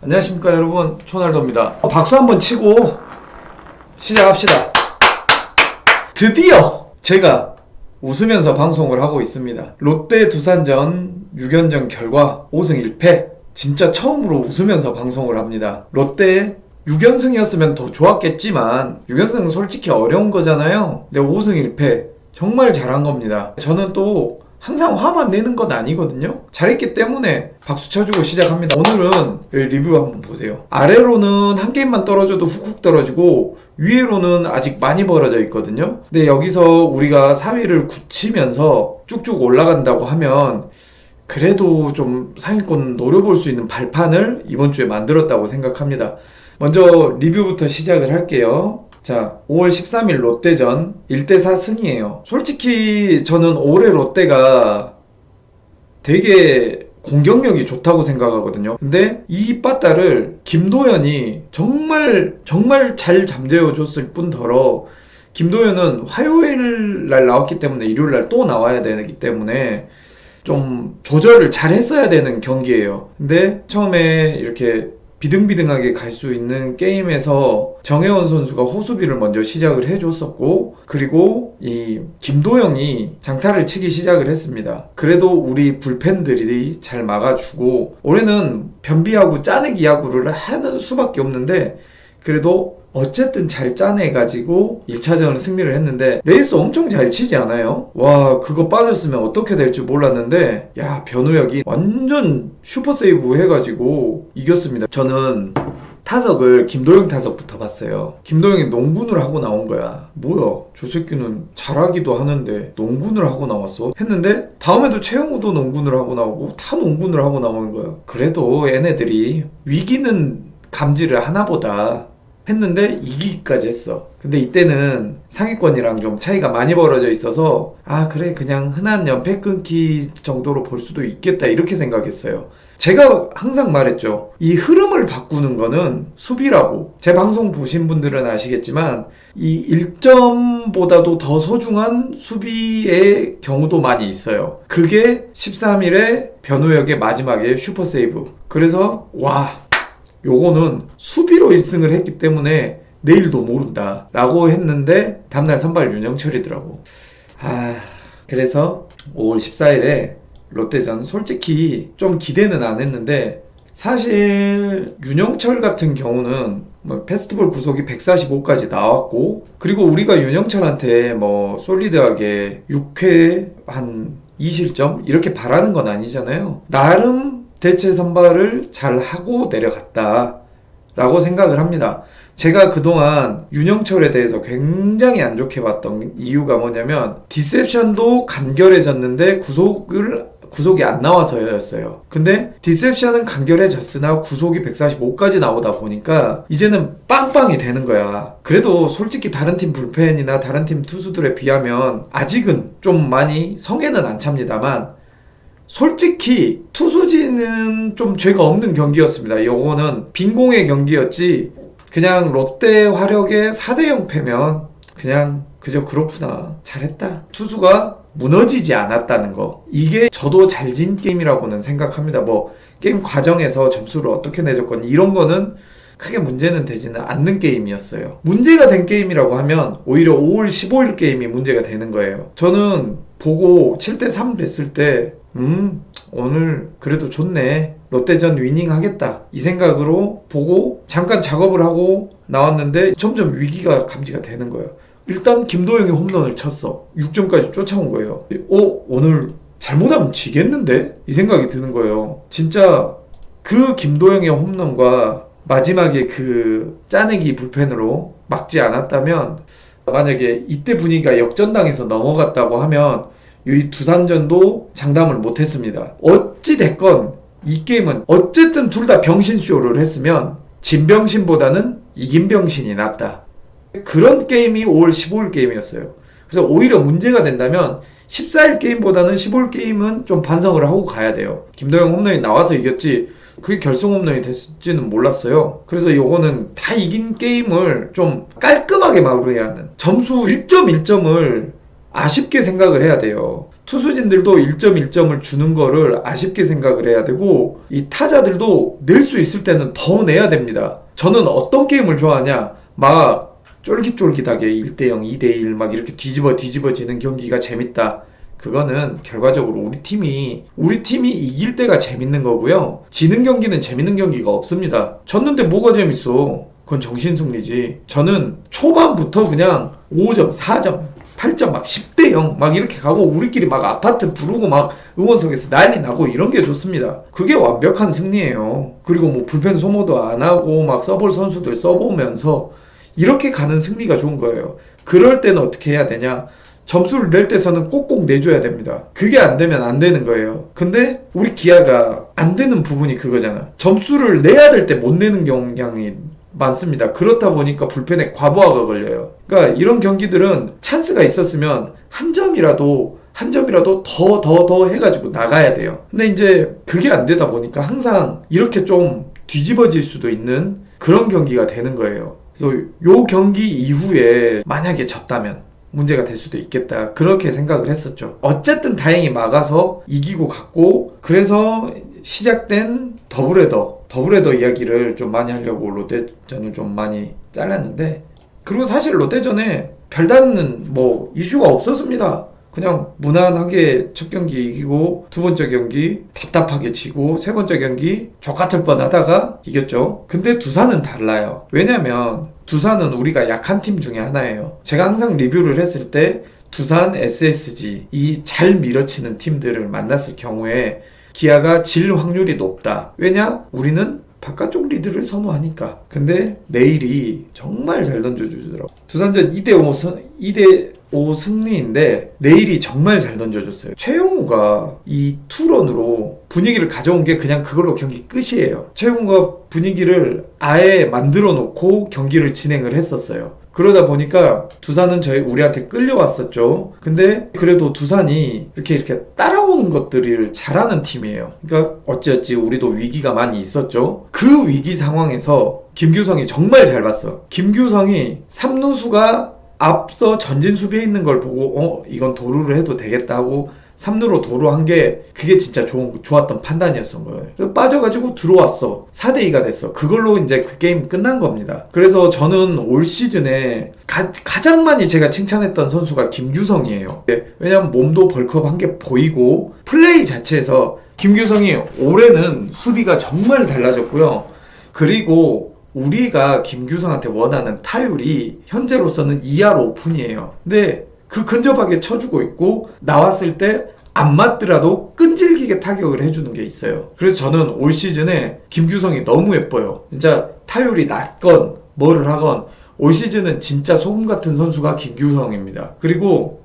안녕하십니까 여러분. 초날도입니다. 어, 박수 한번 치고 시작합시다. 드디어 제가 웃으면서 방송을 하고 있습니다. 롯데 두산전 6연전 결과 5승 1패. 진짜 처음으로 웃으면서 방송을 합니다. 롯데 6연승이었으면 더 좋았겠지만 6연승은 솔직히 어려운 거잖아요. 근데 5승 1패 정말 잘한 겁니다. 저는 또 항상 화만 내는 건 아니거든요. 잘했기 때문에 박수 쳐주고 시작합니다. 오늘은 리뷰 한번 보세요. 아래로는 한 게임만 떨어져도 훅훅 떨어지고 위에로는 아직 많이 벌어져 있거든요. 근데 여기서 우리가 4위를 굳히면서 쭉쭉 올라간다고 하면 그래도 좀 상위권 노려볼 수 있는 발판을 이번 주에 만들었다고 생각합니다. 먼저 리뷰부터 시작을 할게요. 자, 5월 13일 롯데전 1대4 승이에요. 솔직히 저는 올해 롯데가 되게 공격력이 좋다고 생각하거든요. 근데 이 빠따를 김도현이 정말 정말 잘 잠재워 줬을 뿐더러 김도현은 화요일 날 나왔기 때문에 일요일 날 또 나와야 되기 때문에 좀 조절을 잘 했어야 되는 경기예요. 근데 처음에 이렇게 비등비등하게 갈 수 있는 게임에서 정혜원 선수가 호수비를 먼저 시작을 해줬었고 그리고 이 김도영이 장타를 치기 시작을 했습니다. 그래도 우리 불펜들이 잘 막아주고 올해는 변비하고 짜내기 야구를 하는 수밖에 없는데 그래도 어쨌든 잘 짜내가지고 1차전을 승리를 했는데 레이스 엄청 잘 치지 않아요? 와 그거 빠졌으면 어떻게 될지 몰랐는데 야 변우혁이 완전 슈퍼 세이브 해가지고 이겼습니다 저는 타석을 김도영 타석부터 봤어요. 김도영이 농군을 하고 나온 거야. 뭐야? 저 새끼는 잘하기도 하는데 농군을 하고 나왔어? 했는데 다음에도 최영우도 농군을 하고 나오고 다 농군을 하고 나오는 거야. 그래도 얘네들이 위기는 감지를 하나보다 했는데 이기기까지 했어. 근데 이때는 상위권이랑 좀 차이가 많이 벌어져 있어서 아 그래 그냥 흔한 연패 끊기 정도로 볼 수도 있겠다 이렇게 생각했어요. 제가 항상 말했죠. 이 흐름을 바꾸는 거는 수비라고. 제 방송 보신 분들은 아시겠지만, 이 1점보다도 더 소중한 수비의 경우도 많이 있어요. 그게 13일에 변호역의 마지막에 슈퍼 세이브. 그래서, 와, 요거는 수비로 1승을 했기 때문에 내일도 모른다. 라고 했는데, 다음날 선발 윤영철이더라고. 아, 그래서 5월 14일에 롯데전 솔직히 좀 기대는 안 했는데 사실 윤영철 같은 경우는 뭐 페스티벌 구속이 145까지 나왔고 그리고 우리가 윤영철한테 뭐 솔리드하게 6회 한 2실점 이렇게 바라는 건 아니잖아요. 나름 대체 선발을 잘 하고 내려갔다. 라고 생각을 합니다. 제가 그동안 윤영철에 대해서 굉장히 안 좋게 봤던 이유가 뭐냐면 디셉션도 간결해졌는데 구속을 구속이 안 나와서였어요. 근데 디셉션은 간결해졌으나 구속이 145까지 나오다 보니까 이제는 빵빵이 되는 거야. 그래도 솔직히 다른 팀 불펜이나 다른 팀 투수들에 비하면 아직은 좀 많이 성에는 안 찹니다만 솔직히 투수진은 좀 죄가 없는 경기였습니다. 요거는 빈공의 경기였지 그냥 롯데 화력의 4대0 패면 그냥 그저 그렇구나. 잘했다. 투수가 무너지지 않았다는 거. 이게 저도 잘 진 게임이라고는 생각합니다. 뭐 게임 과정에서 점수를 어떻게 내줬건 이런 거는 크게 문제는 되지는 않는 게임이었어요. 문제가 된 게임이라고 하면 오히려 5월 15일 게임이 문제가 되는 거예요. 저는 보고 7대3 됐을 때 음, 오늘 그래도 좋네. 롯데전 위닝 하겠다. 이 생각으로 보고 잠깐 작업을 하고 나왔는데 점점 위기가 감지가 되는 거예요. 일단 김도영이 홈런을 쳤어. 6점까지 쫓아온 거예요. 어, 오늘 잘못하면 지겠는데? 이 생각이 드는 거예요. 진짜 그 김도영의 홈런과 마지막에 그 짜내기 불펜으로 막지 않았다면 만약에 이때 분위기가 역전당해서 넘어갔다고 하면 이 두산전도 장담을 못했습니다. 어찌 됐건 이 게임은 어쨌든 둘 다 병신쇼를 했으면 진병신보다는 이긴 병신이 낫다. 그런 게임이 5월 15일 게임이었어요. 그래서 오히려 문제가 된다면 14일 게임보다는 15일 게임은 좀 반성을 하고 가야 돼요. 김도영 홈런이 나와서 이겼지 그게 결승 홈런이 됐을지는 몰랐어요. 그래서 요거는 다 이긴 게임을 좀 깔끔하게 마무리해야 하는 점수 1점 1점을 아쉽게 생각을 해야 돼요. 투수진들도 1점 1점을 주는 거를 아쉽게 생각을 해야 되고 이 타자들도 낼 수 있을 때는 더 내야 됩니다. 저는 어떤 게임을 좋아하냐? 막 쫄깃쫄깃하게 1대0, 2대1 막 이렇게 뒤집어 뒤집어지는 경기가 재밌다. 그거는 결과적으로 우리 팀이 우리 팀이 이길 때가 재밌는 거고요. 지는 경기는 재밌는 경기가 없습니다. 졌는데 뭐가 재밌어? 그건 정신 승리지. 저는 초반부터 그냥 5점, 4점, 8점 막 10대 0 막 이렇게 가고 우리끼리 막 아파트 부르고 막 응원석에서 난리 나고 이런 게 좋습니다. 그게 완벽한 승리예요. 그리고 뭐 불펜 소모도 안 하고 막 써볼 선수들 써보면서 이렇게 가는 승리가 좋은 거예요. 그럴 때는 어떻게 해야 되냐? 점수를 낼 때서는 꼭꼭 내줘야 됩니다. 그게 안 되면 안 되는 거예요. 근데 우리 기아가 안 되는 부분이 그거잖아. 점수를 내야 될 때 못 내는 경향이 많습니다. 그렇다 보니까 불펜에 과부하가 걸려요. 그러니까 이런 경기들은 찬스가 있었으면 한 점이라도 한 점이라도 더 더 더 해가지고 나가야 돼요. 근데 이제 그게 안 되다 보니까 항상 이렇게 좀 뒤집어질 수도 있는 그런 경기가 되는 거예요. 그래서 요 경기 이후에 만약에 졌다면 문제가 될 수도 있겠다. 그렇게 생각을 했었죠. 어쨌든 다행히 막아서 이기고 갔고, 그래서 시작된 더블헤더, 더블헤더 이야기를 좀 많이 하려고 롯데전을 좀 많이 잘랐는데, 그리고 사실 롯데전에 별다른 뭐 이슈가 없었습니다. 그냥 무난하게 첫 경기 이기고 두 번째 경기 답답하게 지고 세 번째 경기 족같을 뻔 하다가 이겼죠. 근데 두산은 달라요. 왜냐면 두산은 우리가 약한 팀 중에 하나예요. 제가 항상 리뷰를 했을 때 두산, SSG 이 잘 밀어치는 팀들을 만났을 경우에 기아가 질 확률이 높다. 왜냐? 우리는 바깥쪽 리드를 선호하니까. 근데 내일이 정말 잘 던져주더라고. 두산전 2대5 2대 5 승리인데 내일이 정말 잘 던져줬어요. 최영우가 이 투런으로 분위기를 가져온 게 그냥 그걸로 경기 끝이에요. 최영우가 분위기를 아예 만들어 놓고 경기를 진행을 했었어요. 그러다 보니까 두산은 저희 우리한테 끌려왔었죠. 근데 그래도 두산이 이렇게 이렇게 따라오는 것들을 잘하는 팀이에요. 그러니까 어찌어찌 우리도 위기가 많이 있었죠. 그 위기 상황에서 김규성이 정말 잘 봤어. 김규성이 삼루수가 앞서 전진 수비에 있는 걸 보고 어 이건 도루를 해도 되겠다 하고 3루로 도루한 게 그게 진짜 좋은, 좋았던 판단이었던 거예요. 빠져가지고 들어왔어. 4대2가 됐어. 그걸로 이제 그 게임 끝난 겁니다. 그래서 저는 올 시즌에 가, 장 많이 제가 칭찬했던 선수가 김규성이에요. 왜냐면 몸도 벌크업한 게 보이고 플레이 자체에서 김규성이 올해는 수비가 정말 달라졌고요. 그리고 우리가 김규성한테 원하는 타율이 현재로서는 2할 오픈이에요. 근데 그 근접하게 쳐주고 있고 나왔을 때 안 맞더라도 끈질기게 타격을 해주는 게 있어요. 그래서 저는 올 시즌에 김규성이 너무 예뻐요. 진짜 타율이 낮건 뭐를 하건 올 시즌은 진짜 소금 같은 선수가 김규성입니다. 그리고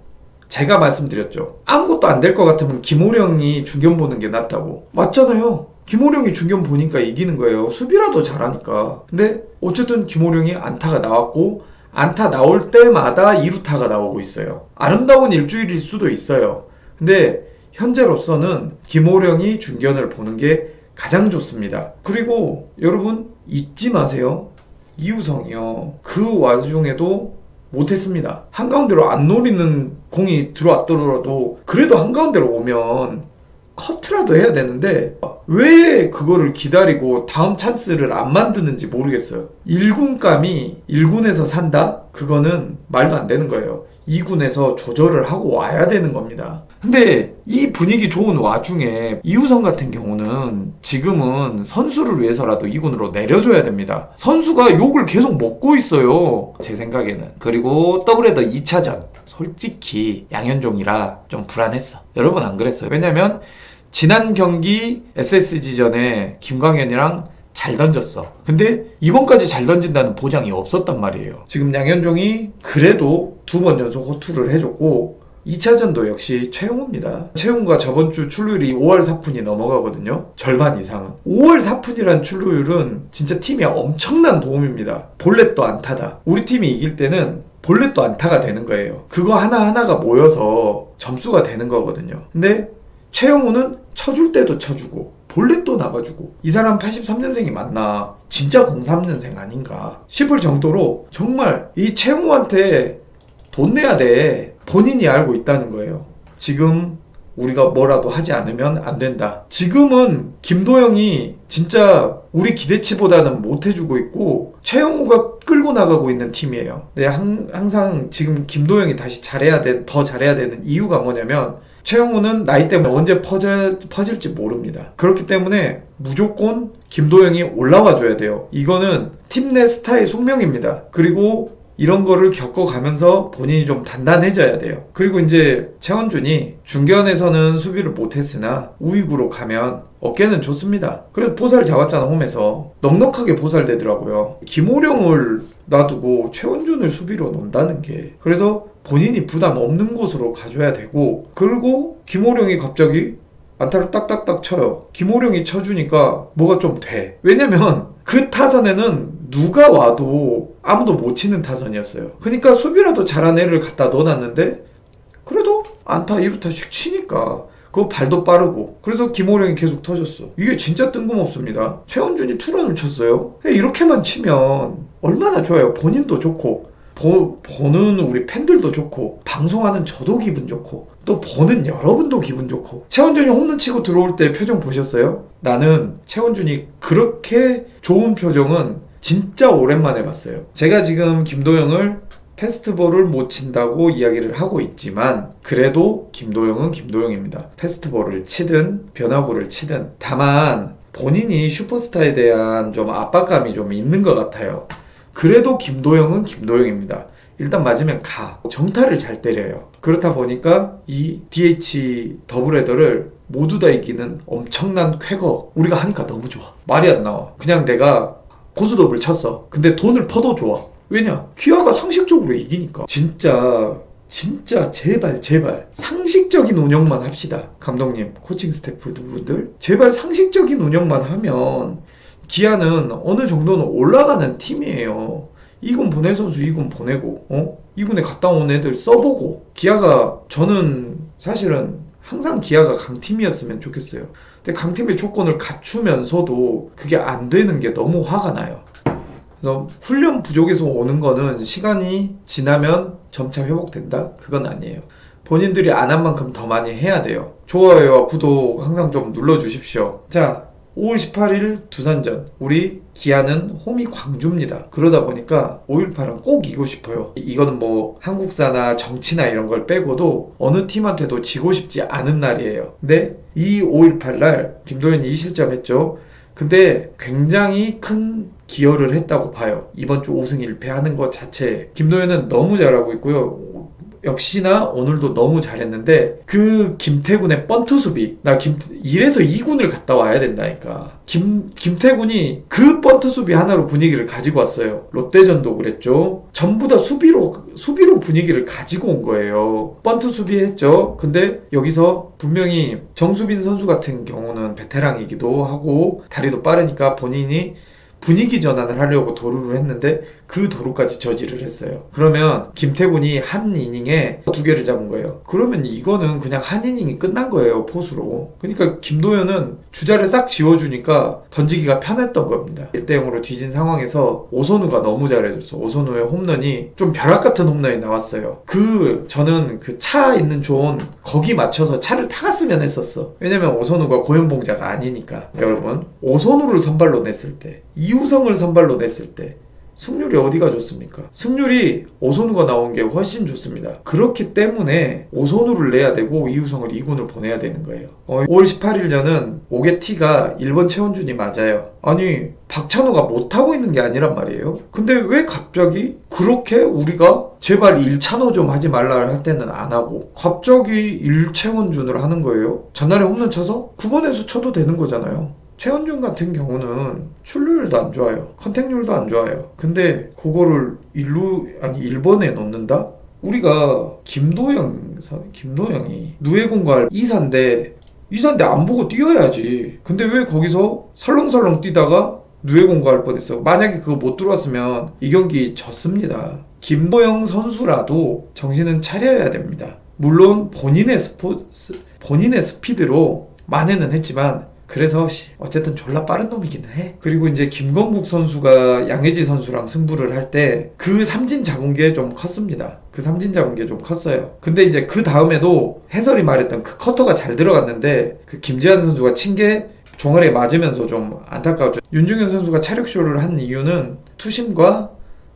제가 말씀드렸죠. 아무것도 안 될 것 같으면 김호령이 중견 보는 게 낫다고. 맞잖아요. 김호령이 중견 보니까 이기는 거예요. 수비라도 잘하니까. 근데 어쨌든 김호령이 안타가 나왔고 안타 나올 때마다 2루타가 나오고 있어요. 아름다운 일주일일 수도 있어요. 근데 현재로서는 김호령이 중견을 보는 게 가장 좋습니다. 그리고 여러분 잊지 마세요. 이우성이요. 그 와중에도 못했습니다. 한가운데로 안 노리는 공이 들어왔더라도 그래도 한가운데로 오면 커트라도 해야 되는데 왜 그거를 기다리고 다음 찬스를 안 만드는지 모르겠어요. 1군감이 1군에서 산다? 그거는 말도 안 되는 거예요. 2군에서 조절을 하고 와야 되는 겁니다. 근데 이 분위기 좋은 와중에 이우성 같은 경우는 지금은 선수를 위해서라도 2군으로 내려줘야 됩니다. 선수가 욕을 계속 먹고 있어요. 제 생각에는. 그리고 더블헤더 2차전. 솔직히 양현종이라 좀 불안했어. 여러분 안 그랬어요. 왜냐면 지난 경기 SSG전에 김광현이랑 잘 던졌어. 근데 이번까지 잘 던진다는 보장이 없었단 말이에요. 지금 양현종이 그래도 두 번 연속 호투를 해줬고 2차전도 역시 최용우입니다. 최용우가 저번 주 출루율이 5월 4푼이 넘어가거든요. 절반 이상은. 5월 4푼이란 출루율은 진짜 팀에 엄청난 도움입니다. 볼넷도 안타다. 우리 팀이 이길 때는 볼넷도 안타가 되는 거예요. 그거 하나하나가 모여서 점수가 되는 거거든요. 근데 최영우는 쳐줄 때도 쳐주고 볼넷도 나가주고. 이 사람 83년생이 맞나? 진짜 03년생 아닌가? 싶을 정도로 정말 이 최영우한테 돈 내야 돼. 본인이 알고 있다는 거예요. 지금 우리가 뭐라도 하지 않으면 안 된다. 지금은 김도영이 진짜 우리 기대치보다는 못 해주고 있고 최영우가 끌고 나가고 있는 팀이에요. 항, 항상 지금 김도영이 다시 잘해야 돼, 더 잘해야 되는 이유가 뭐냐면 최영우는 나이 때문에 언제 퍼져, 퍼질지 모릅니다. 그렇기 때문에 무조건 김도영이 올라와 줘야 돼요. 이거는 팀 내 스타의 숙명입니다. 그리고 이런 거를 겪어가면서 본인이 좀 단단해져야 돼요. 그리고 이제 최원준이 중견에서는 수비를 못했으나 우익으로 가면 어깨는 좋습니다. 그래서 보살 잡았잖아 홈에서 넉넉하게 보살되더라고요. 김호령을 놔두고 최원준을 수비로 놓는다는 게 그래서 본인이 부담 없는 곳으로 가줘야 되고 그리고 김호령이 갑자기 안타를 딱딱딱 쳐요. 김호령이 쳐주니까 뭐가 좀 돼. 왜냐면 그 타선에는 누가 와도 아무도 못 치는 타선이었어요. 그러니까 수비라도 잘한 애를 갖다 넣어놨는데 그래도 안타 2루타씩 치니까 그 발도 빠르고 그래서 김호령이 계속 터졌어. 이게 진짜 뜬금없습니다. 최원준이 투런을 쳤어요. 이렇게만 치면 얼마나 좋아요. 본인도 좋고 보, 보는 우리 팬들도 좋고 방송하는 저도 기분 좋고 또 보는 여러분도 기분 좋고 최원준이 홈런 치고 들어올 때 표정 보셨어요? 나는 최원준이 그렇게 좋은 표정은 진짜 오랜만에 봤어요. 제가 지금 김도영을 페스트볼을 못 친다고 이야기를 하고 있지만 그래도 김도영은 김도영입니다. 페스트볼을 치든 변화구를 치든 다만 본인이 슈퍼스타에 대한 좀 압박감이 좀 있는 것 같아요. 그래도 김도영은 김도영입니다. 일단 맞으면 가. 정타를 잘 때려요. 그렇다 보니까 이 DH 더블헤더를 모두 다 이기는 엄청난 쾌거. 우리가 하니까 너무 좋아. 말이 안 나와. 그냥 내가 고수 더블 쳤어. 근데 돈을 퍼도 좋아. 왜냐? 퀴아가 상식적으로 이기니까. 진짜 진짜 제발 제발 상식적인 운영만 합시다. 감독님, 코칭 스태프 분들 제발 상식적인 운영만 하면 기아는 어느 정도는 올라가는 팀이에요. 2군 보낼 선수 2군 보내고, 어? 2군에 갔다 온 애들 써보고, 기아가, 저는 사실은 항상 기아가 강팀이었으면 좋겠어요. 근데 강팀의 조건을 갖추면서도 그게 안 되는 게 너무 화가 나요. 그래서 훈련 부족에서 오는 거는 시간이 지나면 점차 회복된다? 그건 아니에요. 본인들이 안 한 만큼 더 많이 해야 돼요. 좋아요와 구독 항상 좀 눌러주십시오. 자, 5월 18일 두산전 우리 기아는 홈이 광주입니다. 그러다 보니까 5.18은 꼭 이기고 싶어요. 이거는 뭐 한국사나 정치나 이런 걸 빼고도 어느 팀한테도 지고 싶지 않은 날이에요. 근데 이 5.18날 김도현이 2실점했죠. 근데 굉장히 큰 기여를 했다고 봐요. 이번 주 5승 1패 하는 것 자체. 김도현은 너무 잘하고 있고요. 역시나 오늘도 너무 잘했는데 그 김태군의 번트 수비 나 김, 1에서 2군을 갔다 와야 된다니까. 김, 김태군이 그 번트 수비 하나로 분위기를 가지고 왔어요. 롯데전도 그랬죠. 전부 다 수비로 수비로 분위기를 가지고 온 거예요. 번트 수비 했죠. 근데 여기서 분명히 정수빈 선수 같은 경우는 베테랑이기도 하고 다리도 빠르니까 본인이 분위기 전환을 하려고 도루를 했는데 그 도루까지 저지를 했어요. 그러면 김태군이 한 이닝에 두 개를 잡은 거예요. 그러면 이거는 그냥 한 이닝이 끝난 거예요, 포수로. 그러니까 김도현은 주자를 싹 지워주니까 던지기가 편했던 겁니다. 1대 0으로 뒤진 상황에서 오선우가 너무 잘해줬어. 오선우의 홈런이 좀 벼락 같은 홈런이 나왔어요. 그 저는 그 차 있는 존 거기 맞춰서 차를 타갔으면 했었어. 왜냐면 오선우가 고연봉자가 아니니까. 여러분 오선우를 선발로 냈을 때이 우성을 선발로 냈을 때 승률이 어디가 좋습니까? 승률이 오선우가 나온 게 훨씬 좋습니다. 그렇기 때문에 오선우를 내야 되고 이우성을 2군을 보내야 되는 거예요. 어, 5월 18일 전은 오게티가 1번 최원준이 맞아요. 아니 박찬호가 못하고 있는 게 아니란 말이에요. 근데 왜 갑자기 그렇게 우리가 제발 1찬호 좀 하지 말라 할 때는 안 하고 갑자기 1최원준을 하는 거예요. 전날에 홈런 쳐서 9번에서 쳐도 되는 거잖아요. 최원준 같은 경우는 출루율도 안 좋아요. 컨택률도 안 좋아요. 근데 그거를 일루 아니 1번에 넣는다? 우리가 김도영 선 김도영이 누에공갈 이사인데 이사인데 안 보고 뛰어야지. 근데 왜 거기서 설렁설렁 뛰다가 누에공갈 할 뻔했어. 만약에 그거 못 들어왔으면 이 경기 졌습니다. 김도영 선수라도 정신은 차려야 됩니다. 물론 본인의 스포츠 본인의 스피드로 만회는 했지만 그래서 씨, 어쨌든 졸라 빠른 놈이기는 해. 그리고 이제 김건국 선수가 양혜지 선수랑 승부를 할 때 그 삼진 잡은 게 좀 컸습니다. 그 삼진 잡은 게 좀 컸어요. 근데 이제 그 다음에도 해설이 말했던 그 커터가 잘 들어갔는데 그 김재환 선수가 친 게 종아리에 맞으면서 좀 안타까웠죠. 윤중현 선수가 차력쇼를 한 이유는 투심과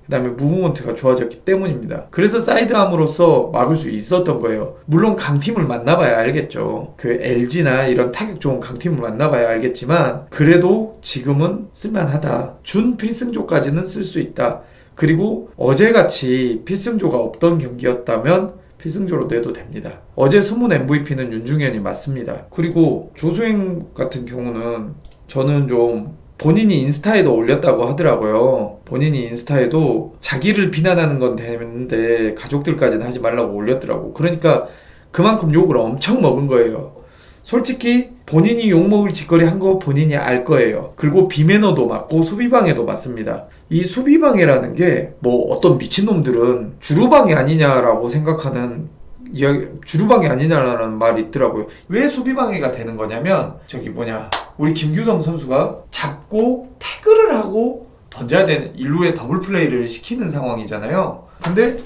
그 다음에 무브먼트가 좋아졌기 때문입니다. 그래서 사이드암으로서 막을 수 있었던 거예요. 물론 강팀을 만나봐야 알겠죠. 그 LG나 이런 타격 좋은 강팀을 만나봐야 알겠지만 그래도 지금은 쓸만하다. 준 필승조까지는 쓸 수 있다. 그리고 어제같이 필승조가 없던 경기였다면 필승조로 내도 됩니다. 어제 숨은 MVP는 윤중현이 맞습니다. 그리고 조수행 같은 경우는 저는 좀 본인이 인스타에도 올렸다고 하더라고요. 본인이 인스타에도 자기를 비난하는 건 되는데 가족들까지는 하지 말라고 올렸더라고. 그러니까 그만큼 욕을 엄청 먹은 거예요. 솔직히 본인이 욕먹을 짓거리 한 거 본인이 알 거예요. 그리고 비매너도 맞고 수비방해도 맞습니다. 이 수비방해라는 게 뭐 어떤 미친놈들은 주루방해 아니냐라고 생각하는 이야기, 주루방해 아니냐라는 말이 있더라고요. 왜 수비방해가 되는 거냐면 저기 뭐냐 우리 김규성 선수가 잡고 태그를 하고 던져야 되는 일루에 더블 플레이를 시키는 상황이잖아요. 근데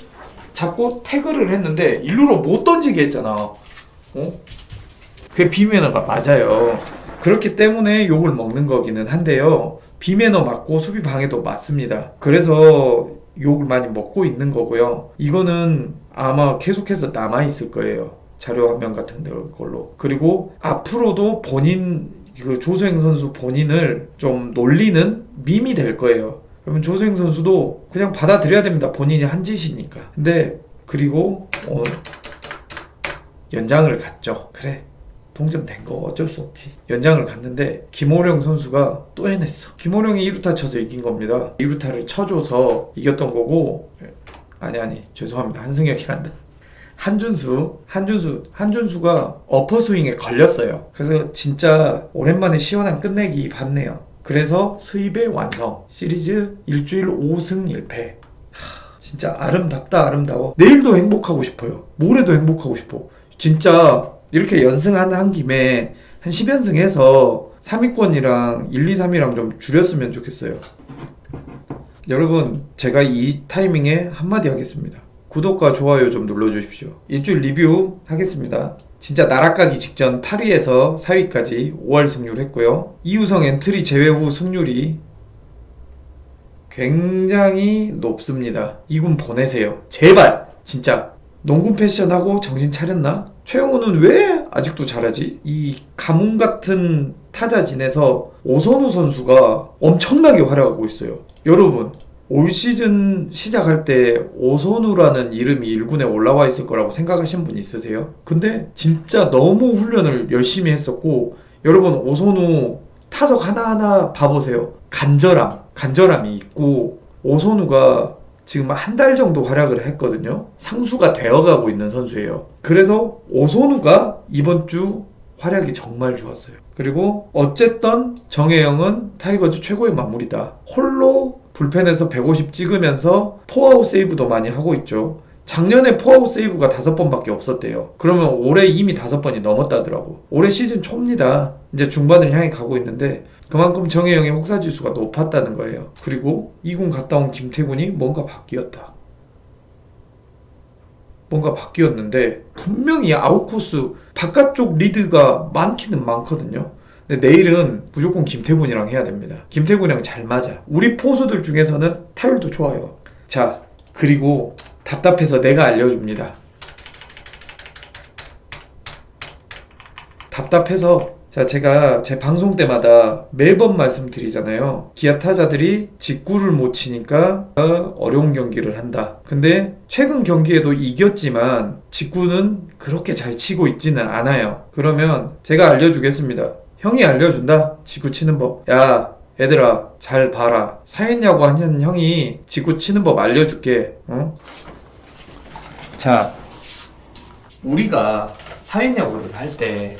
잡고 태그를 했는데 일루로 못 던지게 했잖아. 어? 그게 비매너가 맞아요. 그렇기 때문에 욕을 먹는 거기는 한데요. 비매너 맞고 수비 방해도 맞습니다. 그래서 욕을 많이 먹고 있는 거고요. 이거는 아마 계속해서 남아 있을 거예요. 자료 화면 같은 걸로. 그리고 앞으로도 본인 그 조수행 선수 본인을 좀 놀리는 밈이 될 거예요. 그러면 조수행 선수도 그냥 받아들여야 됩니다. 본인이 한 짓이니까. 근데 그리고 어, 연장을 갔죠. 그래. 동점된 거 어쩔 수 없지. 연장을 갔는데 김호령 선수가 또 해냈어. 김호령이 2루타 쳐서 이긴 겁니다. 2루타를 쳐줘서 이겼던 거고 아니 아니 죄송합니다. 한승혁이란다. 한준수, 한준수, 한준수가 어퍼 스윙에 걸렸어요. 그래서 진짜 오랜만에 시원한 끝내기 봤네요. 그래서 수입의 완성. 시리즈 일주일 5승 1패. 진짜 아름답다 아름다워. 내일도 행복하고 싶어요. 모레도 행복하고 싶어. 진짜 이렇게 연승한 한 김에 한 10연승 해서 3위권이랑 1, 2, 3위랑 좀 줄였으면 좋겠어요. 여러분, 제가 이 타이밍에 한마디 하겠습니다. 구독과 좋아요 좀 눌러주십시오. 일주일 리뷰 하겠습니다. 진짜 나락가기 직전 8위에서 4위까지 5할 승률했고요. 이우성 엔트리 제외 후 승률이 굉장히 높습니다. 이군 보내세요. 제발! 진짜. 농구 패션하고 정신 차렸나? 최영호는 왜 아직도 잘하지? 이 가뭄 같은 타자진에서 오선우 선수가 엄청나게 활약하고 있어요. 여러분, 올 시즌 시작할 때 오선우라는 이름이 1군에 올라와 있을 거라고 생각하신 분 있으세요? 근데 진짜 너무 훈련을 열심히 했었고, 여러분, 오선우 타석 하나하나 봐보세요. 간절함, 간절함이 있고, 오선우가 지금 한 달 정도 활약을 했거든요. 상수가 되어가고 있는 선수예요. 그래서 오선우가 이번 주 활약이 정말 좋았어요. 그리고 어쨌든 정혜영은 타이거즈 최고의 마무리다. 홀로 불펜에서 150 찍으면서 포아웃 세이브도 많이 하고 있죠. 작년에 포아웃 세이브가 다섯 번밖에 없었대요. 그러면 올해 이미 다섯 번이 넘었다더라고. 올해 시즌 초입니다. 이제 중반을 향해 가고 있는데 그만큼 정혜영의 혹사 지수가 높았다는 거예요. 그리고 2군 갔다 온 김태군이 뭔가 바뀌었다. 뭔가 바뀌었는데 분명히 아웃코스 바깥쪽 리드가 많기는 많거든요. 근데 내일은 무조건 김태군이랑 해야 됩니다. 김태군이랑 잘 맞아. 우리 포수들 중에서는 타율도 좋아요. 자, 그리고 답답해서 내가 알려줍니다. 답답해서 자 제가 제 방송 때마다 매번 말씀드리잖아요. 기아 타자들이 직구를 못 치니까 어려운 경기를 한다. 근데 최근 경기에도 이겼지만 직구는 그렇게 잘 치고 있지는 않아요. 그러면 제가 알려주겠습니다. 형이 알려준다. 직구 치는 법. 야 얘들아 잘 봐라. 사했냐고 하는 형이 직구 치는 법 알려줄게. 어? 자 우리가 사했냐고를 할 때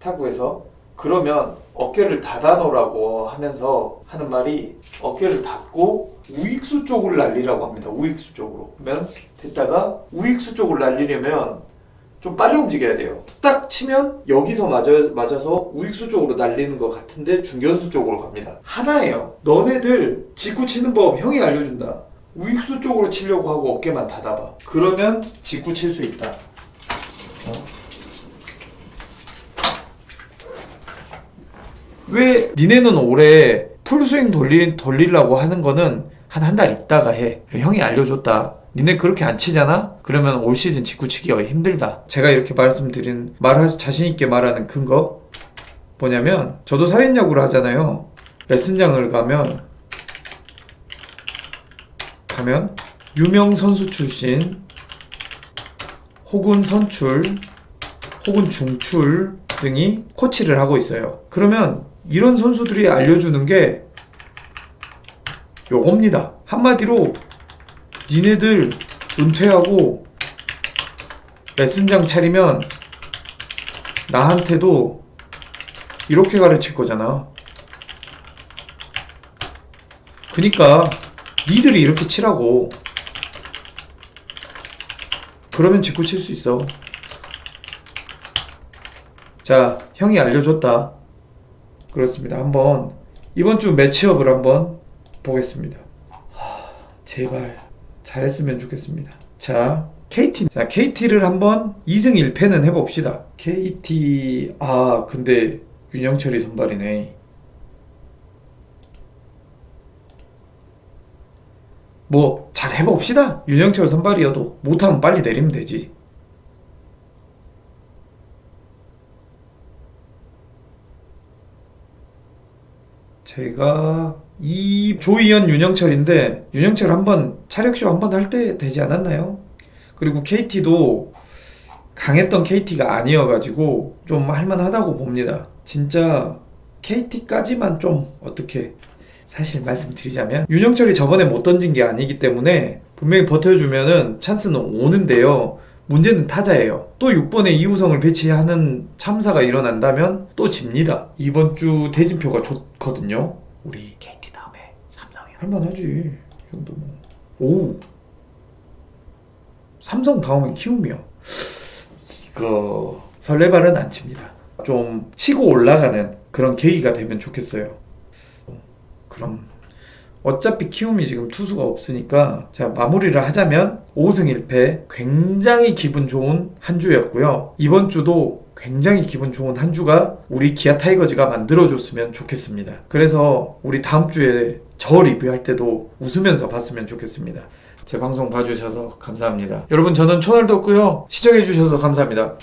타구에서 그러면 어깨를 닫아놓으라고 하면서 하는 말이 어깨를 닫고 우익수 쪽을 날리라고 합니다. 우익수 쪽으로. 그러면 됐다가 우익수 쪽을 날리려면 좀 빨리 움직여야 돼요. 딱 치면 여기서 맞아, 맞아서 우익수 쪽으로 날리는 것 같은데 중견수 쪽으로 갑니다. 하나예요. 너네들 직구 치는 법 형이 알려준다. 우익수 쪽으로 치려고 하고 어깨만 닫아봐. 그러면 직구 칠 수 있다. 어? 왜 니네는 올해 풀스윙 돌리, 돌리려고 하는 거는 한 한 달 있다가 해. 형이 알려줬다. 니네 그렇게 안 치잖아? 그러면 올 시즌 직구 치기가 힘들다. 제가 이렇게 말씀드린, 말할, 자신있게 말하는 근거? 뭐냐면, 저도 사회야구를 하잖아요. 레슨장을 가면, 가면, 유명 선수 출신, 혹은 선출, 혹은 중출 등이 코치를 하고 있어요. 그러면 이런 선수들이 알려주는 게 요겁니다. 한마디로 니네들 은퇴하고 레슨장 차리면 나한테도 이렇게 가르칠 거잖아. 그니까 니들이 이렇게 치라고. 그러면 직구 칠수 있어. 자, 형이 알려줬다. 그렇습니다. 한번 이번 주 매치업을 한번 보겠습니다. 하, 제발 잘했으면 좋겠습니다. 자, KT. 자, KT를 한번 2승 1패는 해봅시다. KT, 아, 근데 윤영철이 선발이네. 뭐, 잘 해봅시다. 윤영철 선발이어도 못하면 빨리 내리면 되지. 제가 이 조이현 윤영철인데 윤영철 한번 차력쇼 한 번 할 때 되지 않았나요? 그리고 KT도 강했던 KT가 아니어가지고 좀 할만하다고 봅니다. 진짜 KT까지만 좀 어떻게 사실 말씀드리자면 윤영철이 저번에 못 던진 게 아니기 때문에 분명히 버텨주면은 찬스는 오는데요. 문제는 타자예요. 또 6번에 이우성을 배치하는 참사가 일어난다면 또 집니다. 이번 주 대진표가 좋거든요. 우리 KT. 할만하지. 이 정도면. 오. 삼성 다음에 키움이요. 이거 설레발은 안 칩니다. 좀 치고 올라가는 그런 계기가 되면 좋겠어요. 그럼 어차피 키움이 지금 투수가 없으니까 자 마무리를 하자면 5승 1패 굉장히 기분 좋은 한 주였고요. 이번 주도 굉장히 기분 좋은 한 주가 우리 기아 타이거즈가 만들어줬으면 좋겠습니다. 그래서 우리 다음 주에 저 리뷰할 때도 웃으면서 봤으면 좋겠습니다. 제 방송 봐주셔서 감사합니다. 여러분 저는 초날도 없고요. 시청해주셔서 감사합니다.